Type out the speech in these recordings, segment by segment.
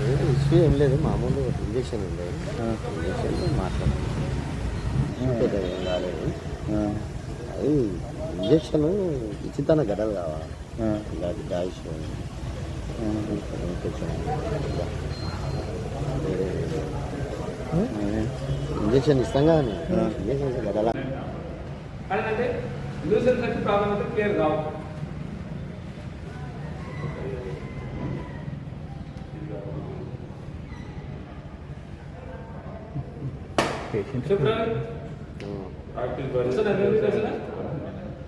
లేదు ఇష్యూ ఏం లేదు మామూలు ఇంజక్షన్ ఉంది ఇంజక్షన్ మాట్లాడాలి పెద్దగా ఏం కాలేదు అది ఇంజక్షన్ ఇచ్చితన గడలు కావాలి అది గా ఇంజక్షన్ ఇస్తాం కానీ ఇంజక్షన్ గడల అంటే న్యూసెన్స్ ప్రాబ్లం అయితే క్లియర్ కావాలి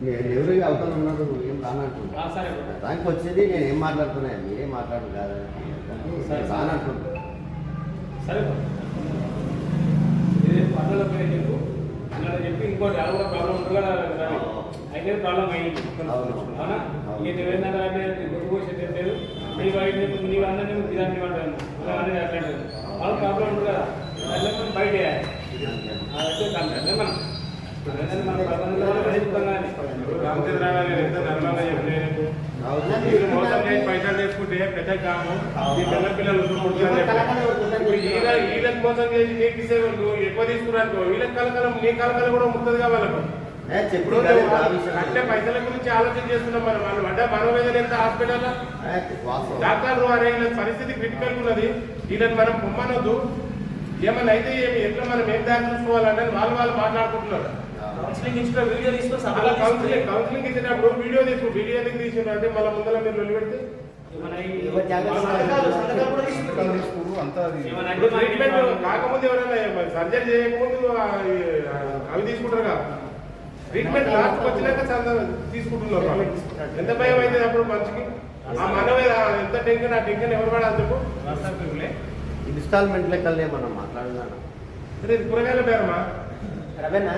నేను ఎవరు అవతల ఉన్నారు ఏం రానంటున్నా సరే. దానికి వచ్చేది నేను ఏం మాట్లాడుతున్నా? మీరేం మాట్లాడు కాదు? రానంటున్నా సరే. చెప్పు. ఇంకోటి అది కూడా ప్రాబ్లం ఉంటుంది కదా. అయితే ప్రాబ్లం అయ్యింది అవును. ఇంక అంటే గుర్తు పోసేది లేదు నీ బయట నీవు అందరినీ ఇదాన్ని అనేది అట్లాంటి వాళ్ళ ప్రాబ్లం ఉంటుంది కదా. అట్లా బయట. పైసలు తీసుకుంటే పెద్ద కాము ఈ పిల్ల పిల్లలు వీళ్ళకి మోసం చేసి నీకు ఎక్కువ తీసుకున్నారు వీళ్ళకి కలకలం నీ కలకలం కూడా ఉంటుంది వాళ్ళకు అంటే పైసల గురించి ఆలోచన చేస్తున్నాం మనం వాళ్ళు అంటే మనోవేదన ఎంత హాస్పిటల్ డాక్టర్లు అరే పరిస్థితి క్రిటికల్ ఉన్నది. వీళ్ళని మనం పొమ్మనొద్దు. ఏమన్నా అయితే ఏమి? ఎట్లా మనం ఏం దారి చూసుకోవాలంటే వాళ్ళు వాళ్ళు మాట్లాడుకుంటున్నారు. కౌన్సిలింగ్ ఇచ్చిన వీడియో తీసుకొని అలా కౌన్సిలింగ్ కౌన్సిలింగ్ ఇచ్చినప్పుడు వీడియో తీసుకు వీడియో ఎందుకు తీసుకున్నారు అంటే మళ్ళీ ముందర మీరు లొల్లి పెడితే ట్రీట్మెంట్ కాకముందు ఎవరైనా సర్జరీ చేయకముందు అవి తీసుకుంటారు కదా. ట్రీట్మెంట్ లాస్ట్ వచ్చినాక తీసుకుంటున్నారు వాళ్ళు. ఎంత భయం అయితే అప్పుడు మనిషికి? ఆ మనమే ఎంత టెన్షన్ ఆ టెన్షన్ ఎవరు పడాలి చెప్పు? ఇన్స్టాల్మెంట్ లెక్కలనే మనం మాట్లాడినాను అరే ఇది కూరగాయల బేరమా రవేనా?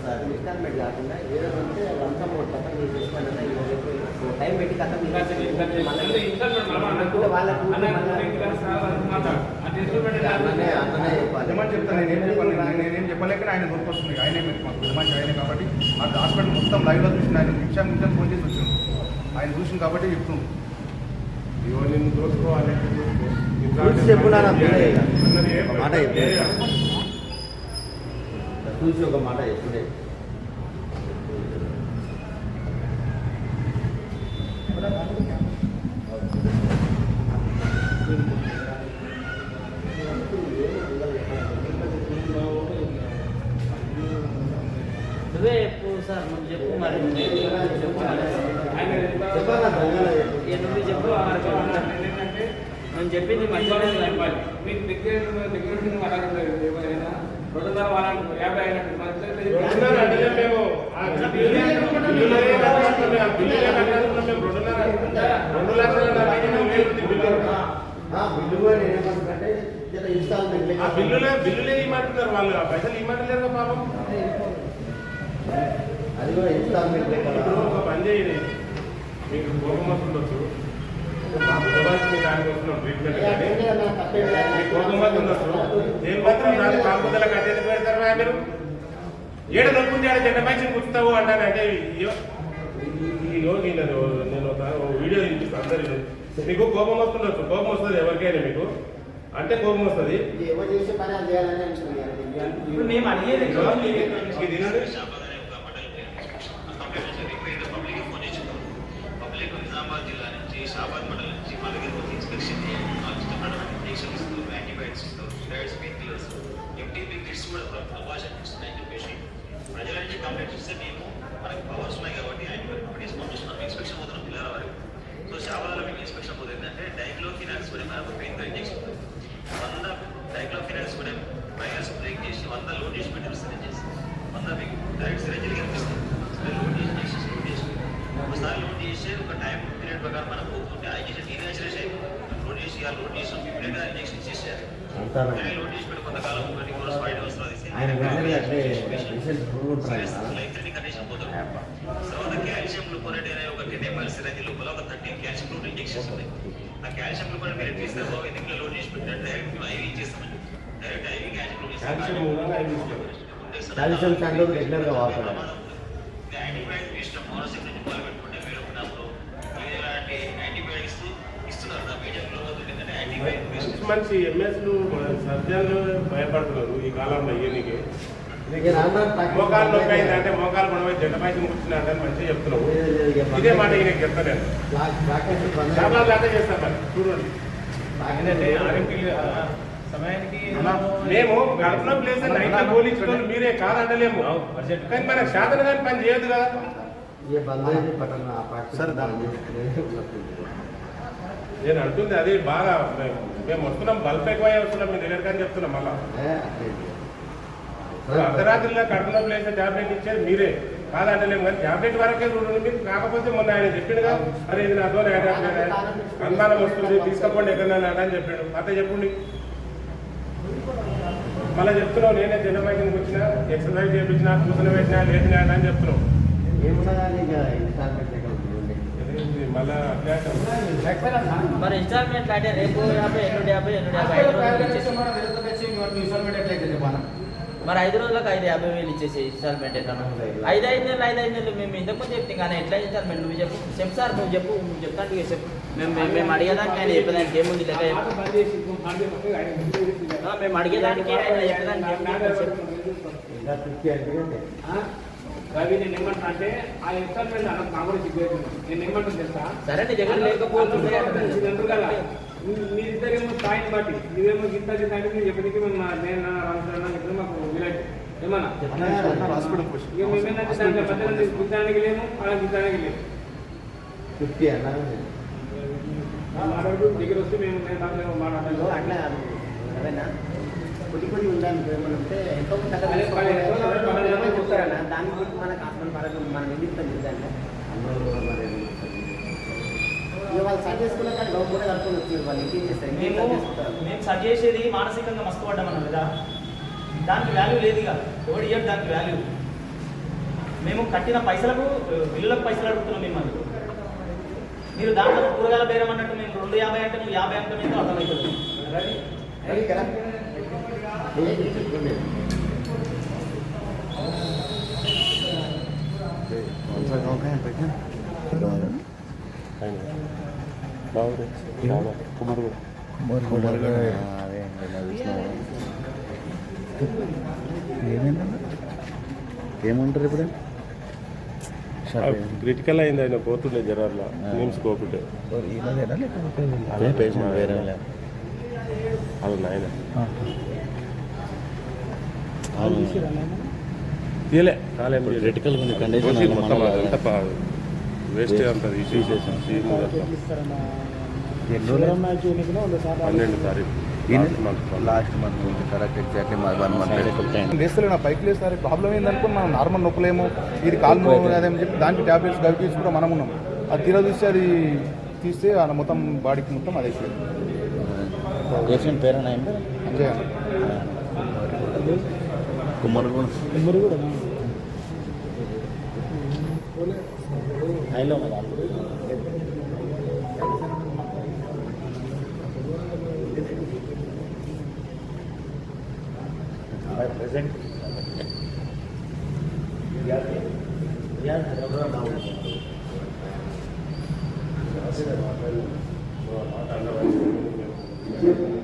సార్ ఇన్స్టాల్మెంట్ కాకుండా ఏదో ఉంటే కథం చేసేసుకోండి టైం పెట్టి కథం అన్ననే అన్ననే చెప్పాలి. ఏమని చెప్తాను నేనేం చెప్పాలి నేనేం చెప్పలేక ఆయన మాకు ఆయన కాబట్టి ఆ హాస్పిటల్ మొత్తం లైవ్లో చూసిన ఆయన నిమిషం నిమిషం ఫోన్ చేసి వచ్చిండు. ఆయన చూసింది కాబట్టి చెప్తున్నాం. ఇవో నిన్ను చెప్పు ఒక మాట చెప్పు. చూసి ఒక మాట ఎప్పుడే నువ్వే చెప్పు సార్ నువ్వు చెప్పు మరి చెప్పు. ఏ నువ్వు చెప్పు నేను చెప్పింది మంచిగానే చెప్పాలి. మీకు దగ్గర నుంచి మాట్లాడుతున్నారు ఎవరైనా రెండున్నర వాళ్ళకు యాభై అయినట్టు బిల్లులే బిల్లులే ఇమ్మంటున్నారు వాళ్ళు. ఆ పైసలు ఇమ్మంటలేరు పాపం. అది కూడా ఇన్స్టాల్మెంట్ ఒక పని చేయండి మీకు కోపం వస్తుండొచ్చు. మీరు ఏడ ఆడ జెండ అన్నాను అంటే నేను నేను వీడియో చూపిస్తాను అందరి మీకు కోపం వస్తుండొచ్చు కోపం వస్తుంది ఎవరికైనా మీకు అంటే కోపం వస్తుంది మేము అడిగేది ఇదిగో, ఇది తినండి పబ్లిక్ నిజామాబాద్ జిల్లా నుంచి షాబాద్ మండలం నుంచి మలగిరి వచ్చి ఇన్స్పెక్షన్ ఇంజక్షన్ ఇస్తూ యాంటీబయాటిక్స్ ఇస్తూ steroids pain killers MTP kits కూడా కిట్స్ ఉన్నాయని చెప్పేసి ప్రజల నుంచి కంప్లైంట్స్ ఇస్తే మేము మనకి పవర్స్ ఉన్నాయి కాబట్టి యాంటీబయాటిక్స్ పంపిస్తున్నాం ఇన్స్పెక్షన్ పోతున్నాం పిల్లల వారికి. సో షాబాద్లో మేము ఇన్స్పెక్షన్ పోతుంది. ఏంటంటే డైక్లో ఫినాన్స్ కూడా మనకు పెయిన్ ఇంజక్షన్ ఉంటుంది వంద డైక్లో ఫినాన్స్ కూడా వైరస్ బ్రేక్ చేసి వంద లోడ్ చేసి పెట్టి సిరెంజ్ చేసి వంద మీకు డైరెక్ట్ సిరెంజర్ కనిపిస్తుంది. లోడ్ చేసి ఇంజక్షన్స్ లోడ్ చేసి ఒకసారి లోడ్ చేసి ఒక టైం పీరియడ్ ప్రకారం మనం పోతుంటే ఆ ఇంజక్షన్ డీనాచురేట్ అయిపోతుంది లోడ్ చేసి ఆ లోడ్ చేసి ఇంజక్షన్ ఇచ్చేసారు ఆయన వెళ్ళి అట్లే రిజల్ట్ తర్వాత కాల్షియం గ్లూకోనేట్ అనే ఒక టెన్ ఎంఎల్ సిరంజి లోపల ఒక థర్టీన్ కాల్షియం గ్లూకోనేట్ ఇంజెక్షన్స్ ఉన్నాయి ఆ కాల్షియం గ్లూకోనేట్ మీరు ఎట్లా బాగా లోడ్ చేసి direct IV ఇచ్చేస్తామండి direct IV calcium calcium. Calcium రెగ్యులర్గా వాడతాడు యాంటీబయాటిక్ ఇష్టం మోనోసిప్ నుంచి మొదలు పెట్టుకుంటే మీరు ఉన్నప్పుడు మీరు ఇలాంటి యాంటీబయాటిక్ మంచి మంచి ఎంఎస్లు సర్జన్లు భయపడుతున్నారు ఈ కాలంలో ఈయనకి. మోకాలు నొప్పి అయిందంటే మోకాలు మనమే జెండ పైకి కూర్చున్నాడని మంచిగా చెప్తున్నావు. ఇదే మాట ఈయనకి చెప్తాను చాలా దాకా మరి. చూడండి. ఎందుకంటే ఆర్ఎంపీ సమయానికి మేము గడపలో ప్లేస్ నైట్ పోలీసులు మీరే కాదంటలేము. కానీ మన శాతం కానీ పని చేయదు కదా. సార్ దాని నేను అంటుంది అది బాగా మేము- మేము వస్తున్నాం బల్బ్ ఎక్కువ వస్తున్నాం మీ దగ్గర కానీ చెప్తున్నాం మళ్ళా. అర్ధరాత్రిలో కడుపులో ప్లేస్ టాబ్లెట్ ఇచ్చేది మీరే. కాదంటలేము కానీ టాబ్లెట్ వరకే చూడండి మీరు కాకపోతే మొన్న ఆయన చెప్పిండుగా అరే ఇది నాతో అనుమానం వస్తుంది తీసుకోకండి ఎక్కడైనా అని చెప్పిండు. అట్లా చెప్పండి. మళ్ళీ చెప్తున్నావు నేనే జనమైకి వచ్చిన ఎక్సర్సైజ్ చేయించిన కూర్చొని పెట్టినా లేచినా అని చెప్తున్నావు ఏమున్నా కానీ ఇక ఇన్స్టాల్మెంట్ లెక్క ఉంటుంది ఇది మళ్ళా అట్లా మరి ఇన్స్టాల్మెంట్ అంటే రేపు యాభై ఎల్లుండి యాభై ఎల్లుండి యాభై ఐదు రోజులు ఇచ్చేసి మరి ఐదు రోజులకు ఐదు యాభై వేలు ఇచ్చేసి ఇన్స్టాల్మెంట్ ఎట్లా ఐదు ఐదు నెలలు ఐదు ఐదు నెలలు మేము ఇంతకుముందు చెప్తే కానీ ఎట్లా ఇన్స్టాల్మెంట్ నువ్వు చెప్పు చెప్పు సార్ నువ్వు చెప్పు నువ్వు చెప్తాను ఇక చెప్పు మేము మేము- మేము అడిగేదానికి ఆయన చెప్పేదానికి ఏముంది లెక్క చెప్పు. ఆట బంద్ చేసి బంద్ చేయమంటే ఆయన ముందే చేసి ఆ, మేము అడిగేదానికి ఆయన చెప్పేదానికి ఏముంది చెప్పు. రవి నేను ఏమంటా అంటే ఆ ఇన్స్టాల్మెంట్ అన్న నాకు కూడా సిగ్గుతుంది నేను ఏమంటాను తెలుసా? సరే నీ దగ్గర లేకపోతుంది ఇది అంటారు కదా మీ- మీ ఇద్దరేమో స్థాయిని బట్టి నువ్వేమో గీత గీత అంటే నేను చెప్పడానికి మేము నేను నా రామచంద్ర ఇప్పుడు మాకు విలేజ్ ఏమన్నా? ఇక మేమేంటంటే దాంట్లో మధ్యలో గుద్దానికి లేము అలా గుద్దానికి లేము. ఫిఫ్టీ అన్నారు మాట్లాడు దగ్గర వస్తే మేము దాంట్లో అట్లా అదేనా కొద్ది కొద్ది ఉండాలి ఏమంటే ఎంతో కొంత అదే పది రోజులు పది రోజులు ఏమని దాన్ని బట్టి మనకు హాస్పిటల్ పరంగా మనం ఎందుకు చూద్దాంటే ఇక వాళ్ళు కానీ డబ్బు కూడా కట్టుకొని వచ్చారు వాళ్ళు ఇంకేం చేస్తారు మేము సరి చేసేది మానసికంగా మస్తు పడ్డామన్నాం కదా దానికి వాల్యూ లేదు ఇక ఎవడు ఇయ్యడు దానికి వాల్యూ మేము కట్టిన పైసలకు బిల్లులకు పైసలు అడుగుతున్నాం మిమ్మల్ని మీరు దాంట్లో కూరగాయల బేరం అన్నట్టు మేము రెండు యాభై అంటే నువ్వు యాభై అంటే మీకు అర్థమవుతుంది ఏమంటారు ఇప్పుడు క్రిటికల్ అయింది ఆయన పోతుండే జనాల్లో నిమ్స్ కోకుంటే అదే పేషెంట్ వేరే అది నాయన? తీయలే. కాలేం క్రిటికల్ వేస్ట్ అంతా తీసేసేసాం పన్నెండు తారీఖు. Last month correct exactly one month లేస్తలే నా పైకి లేస్తారు ప్రాబ్లం ఏందనుకో మనం నార్మల్ నొప్పులేమో. ఇది కాలు నొప్పి అదేమని చెప్పి దానికి ట్యాబ్లెట్స్ గవి తీసుకుంటే మనం ఉన్నాం. అది తీరా చూస్తే అది తీస్తే మొత్తం బాడీకి మొత్తం అది అయిపోయింది పేరు? అంతే కుమ్మరిగూడ కుమ్మరిగూడ హైలో ప్రెసెంట్ మాట్లాడాలి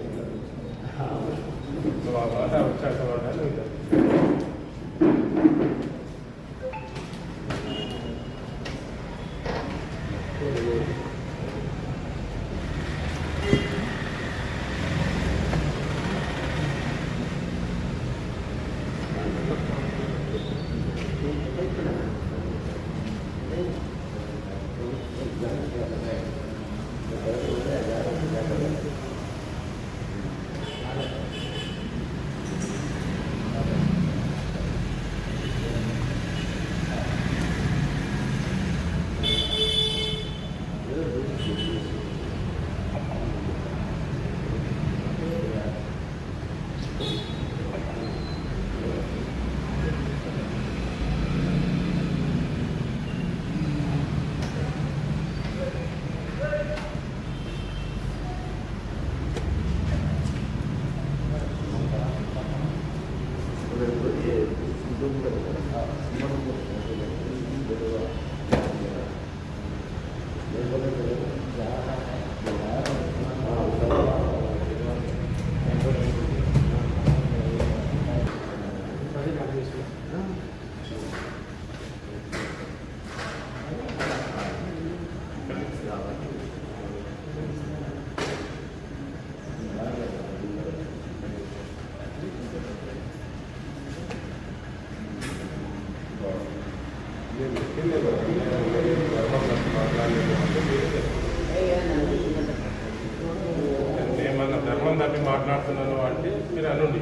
మాట్లాడుతున్నాను అంటే మీరు అనుండి.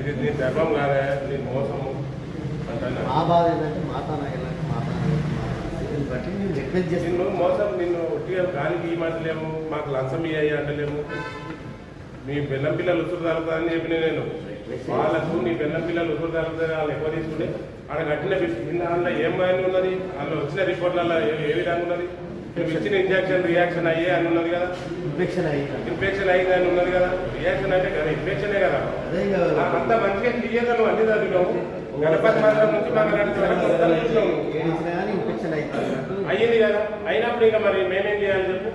ఇది నీ ధర్మం కాదా నీ మోసము అంటున్నా మా బాధ ఏంటంటే బట్టి రిక్వెస్ట్ నిన్ను మోసం నిన్ను ఒట్టిగా గాలికి ఇవ్వట్లేము మాకు లంచం ఇయ్యి అంటలేము మీ బెల్లం పిల్లలు ఉసురు తగ్గుతుందని చెప్పిన నేను. వాళ్ళకు నీ బెల్లం పిల్లలు ఉసురు తగ్గుతుంది వాళ్ళు ఎక్కువ తీసుకుంటే ఆడ కట్టిన అందులో ఏం మైండ్ ఉన్నది? అందులో వచ్చిన రిపోర్ట్లలో ఏ- ఏ విధంగా ఉన్నది? ఇచ్చిన ఇంజక్షన్ రియాక్షన్ అయ్యే అని ఉన్నది కదా? ఇన్ఫెక్షన్ అయ్యింది ఇన్ఫెక్షన్ అయింది అని ఉన్నది కదా? రియాక్షన్ అంటే కదా ఇన్ఫెక్షనే కదా? అంత మంచిగా క్లియర్గా నువ్వు అన్ని చదివినావు. గణపతి మందిరం నుంచి అయ్యింది కదా? అయినప్పుడు ఇంకా మరి మేమేం చేయాలి చెప్పు?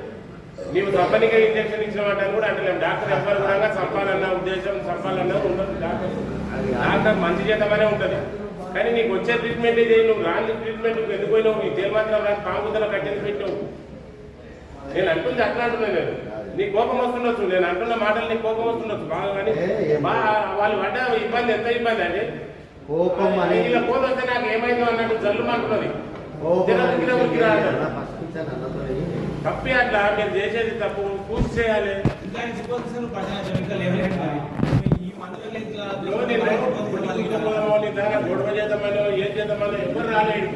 నీవు తప్పనిగా ఇంజక్షన్ ఇచ్చినట్టు కూడా అంటే డాక్టర్ ఎవ్వరు కూడా చంపాలన్న ఉద్దేశం చంపాలన్న ఉండదు. డాక్టర్ డాక్టర్ మంచి చేతమనే ఉంటుంది. కానీ నీకు వచ్చే ట్రీట్మెంట్ చేయి నువ్వు రాని ట్రీట్మెంట్ ఎందుకు పోయినావు? నీ తేలి మాత్రం రాని పాముదల కట్టేది పెట్టావు నేను అంటుంది అట్లా అంటున్నాను నేను. నీ కోపం వస్తుండొచ్చు నేను అంటున్న మాటలు నీ కోపం వస్తుండొచ్చు. బాగా కానీ వాళ్ళు పడ్డ ఇబ్బంది ఎంత ఇబ్బంది అండి కోపం ఇలా ఫోన్ వస్తే నాకు ఏమైందో అన్నట్టు జల్లు మాకున్నది కోపం తప్పే అట్లా మీరు చేసేది తప్పు పూర్తి చేయాలి. నువ్వు నిన్ను గుడికి దాకా గొడవ చేద్దామనో ఏం చేద్దామని ఎవరు రాలేడు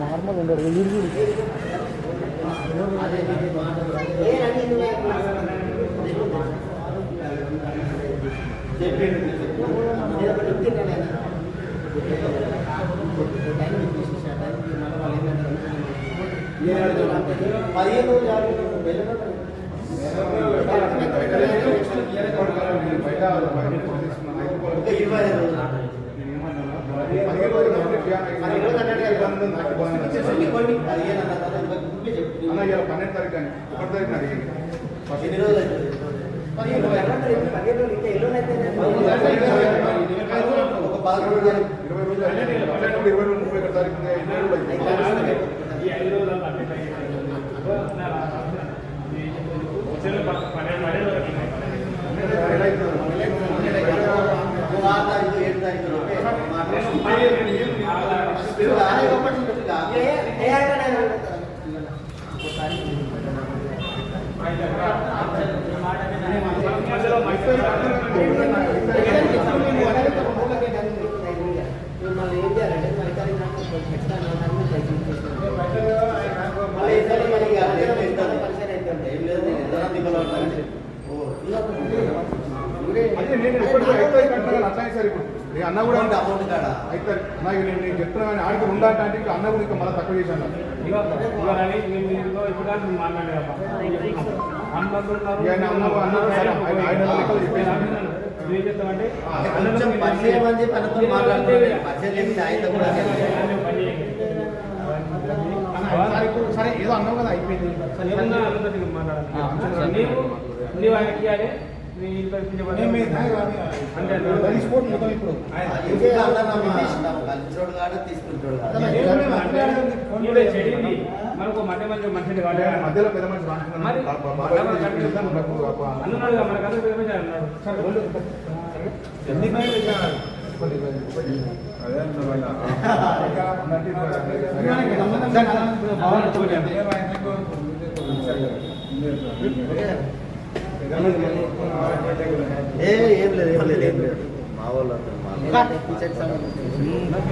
నార్మల్ ఉండరు వీడు పదిహేను ఇరవై పన్నెండు తారీఖు అని ఒకటి తారీఖు అడిగింది రోజులు ఇరవై రోజులు ఇరవై రోజులు ముప్పై తారీఖు ఇరవై రోజులు అయింది. ఈ ఐదు రోజులు అట్లా వచ్చే పన్నెండు పన్నెండు వరకు ఎలా అవుతుంది? నువ్వు ఆరు తారీఖు, ఏడు తారీఖు లోపే మాట్లాడు. మీరు రాలే కాబట్టి మీకు కాదు. మధ్యలో మైసూరు మిమ్మల్ని ఏం చేయాలంటే మరి తారీఖు నాకు ఖచ్చితంగా నాకు ప్రయత్నం చేస్తాను. మళ్ళీ ఈసారి మరి ఇక అదే ఇస్తాను. ఏం లేదు నేను ఎంత దిగులు ఉంటానంటే ఓ అదే నేను ఇప్పటికీ ఐదు తారీఖు అంటున్నాను అట్లా అయింది సార్ ఇప్పుడు ఈ అన్న కూడా అమౌంట్ అమౌంట్ కాడా ఐదు తారీఖు నాకు నేను నేను అంటే ఇంకా అన్న కూడా ఇంకా మళ్ళీ తక్కువ చేశాను ఆయన అన్న- అన్న సరే, ఆయన- ఆయన లెక్కలు చెప్పేసి. సార్ ఏదో అన్నావు కదా అయిపోయింది ఆయనకి మనకు మధ్య మధ్య కావాలి మధ్యలో పెద్ద మనిషి అన్నాడు కదా మనకందరూ పెద్ద మనిషి అన్నాడు. అదే ఏం లేదు ఏం లేదు ఏం లేదు మా వాళ్ళు అందరూ మా వాళ్ళు.